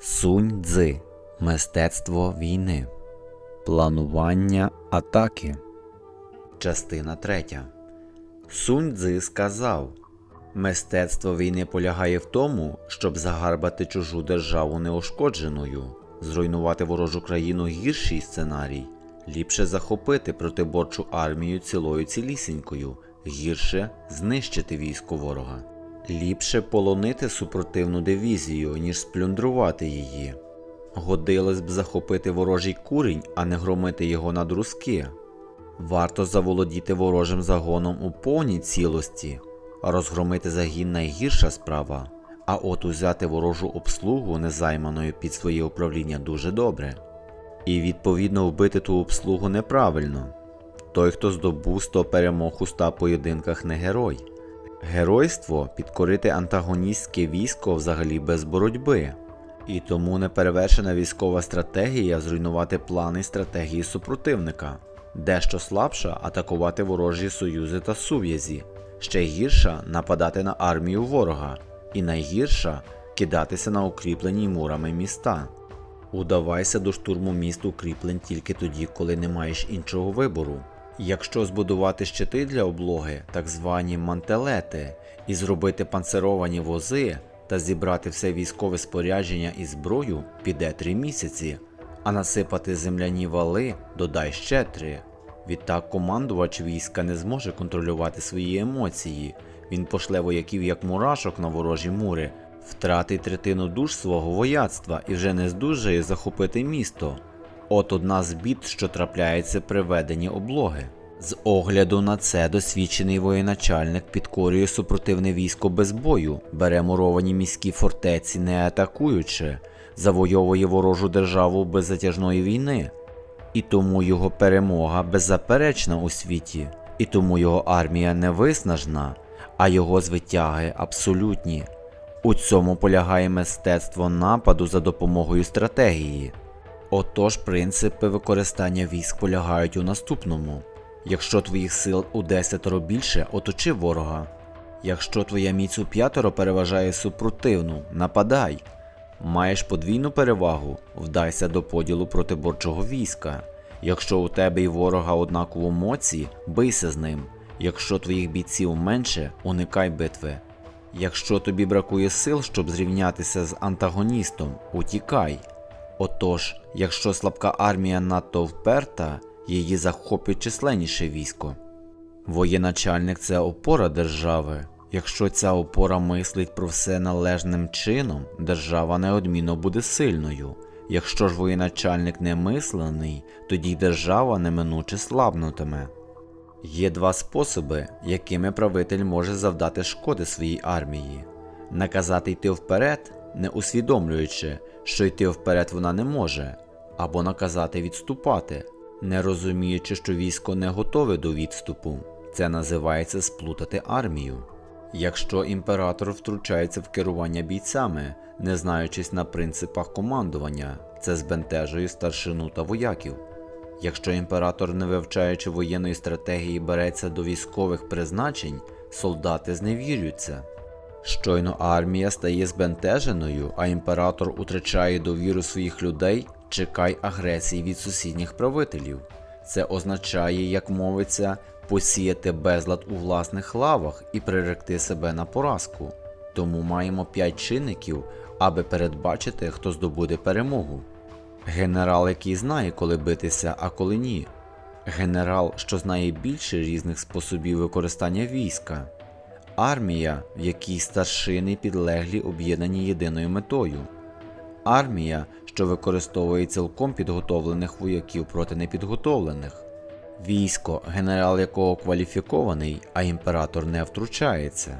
Сунь Цзи Мистецтво війни. Планування атаки. Частина 3. Сунь Цзи сказав: Мистецтво війни полягає в тому, щоб загарбати чужу державу неушкодженою, зруйнувати ворожу країну гірший сценарій, ліпше захопити протиборчу армію цілою цілісінькою, гірше знищити військо ворога. Ліпше полонити супротивну дивізію, ніж сплюндрувати її. Годилось б захопити ворожий курінь, а не громити його на друзки. Варто заволодіти ворожим загоном у повній цілості, розгромити загін найгірша справа, а от узяти ворожу обслугу незайманою під своє управління дуже добре. І відповідно вбити ту обслугу неправильно. Той, хто здобув 100 перемог у 100 поєдинках, не герой. Геройство підкорити антагоністське військо взагалі без боротьби. І тому неперевершена військова стратегія зруйнувати плани стратегії супротивника, дещо слабша атакувати ворожі союзи та сув'язі, ще гірша нападати на армію ворога, і найгірша кидатися на укріплені мурами міста. Удавайся до штурму міст укріплень тільки тоді, коли не маєш іншого вибору. Якщо збудувати щити для облоги, так звані мантелети, і зробити панцеровані вози та зібрати все військове спорядження і зброю, піде три місяці, а насипати земляні вали додай ще три. Відтак командувач війська не зможе контролювати свої емоції. Він пошле вояків як мурашок на ворожі мури, втратить третину душ свого вояцтва і вже не здужає захопити місто. От одна з бід, що трапляється при веденні облоги. З огляду на це досвідчений воєначальник підкорює супротивне військо без бою, бере муровані міські фортеці, не атакуючи, завойовує ворожу державу без затяжної війни. І тому його перемога беззаперечна у світі, і тому його армія не виснажна, а його звитяги абсолютні. У цьому полягає мистецтво нападу за допомогою стратегії. Отож, принципи використання військ полягають у наступному: якщо твоїх сил у десятеро більше, оточи ворога. Якщо твоя міць у п'ятеро переважає супротивну, нападай. Маєш подвійну перевагу, вдайся до поділу протиборчого війська. Якщо у тебе і ворога однаково моці, бийся з ним. Якщо твоїх бійців менше, уникай битви. Якщо тобі бракує сил, щоб зрівнятися з антагоністом, утікай. Отож, якщо слабка армія надто вперта, її захопить численніше військо. Воєначальник це опора держави. Якщо ця опора мислить про все належним чином, держава неодмінно буде сильною. Якщо ж воєначальник не мислений, тоді держава неминуче слабнутиме. Є два способи, якими правитель може завдати шкоди своїй армії: наказати йти вперед, не усвідомлюючи, що йти вперед вона не може, або наказати відступати, не розуміючи, що військо не готове до відступу. Це називається сплутати армію. Якщо імператор втручається в керування бійцями, не знаючись на принципах командування, це збентежує старшину та вояків. Якщо імператор, не вивчаючи воєнної стратегії, береться до військових призначень, солдати зневірюються. Щойно армія стає збентеженою, а імператор утрачає довіру своїх людей, чекай агресії від сусідніх правителів. Це означає, як мовиться, посіяти безлад у власних лавах і приректи себе на поразку. Тому маємо п'ять чинників, аби передбачити, хто здобуде перемогу. Генерал, який знає, коли битися, а коли ні. Генерал, що знає більше різних способів використання війська. Армія, в якій старшини підлеглі об'єднані єдиною метою. Армія, що використовує цілком підготовлених вояків проти непідготовлених. Військо, генерал якого кваліфікований, а імператор не втручається.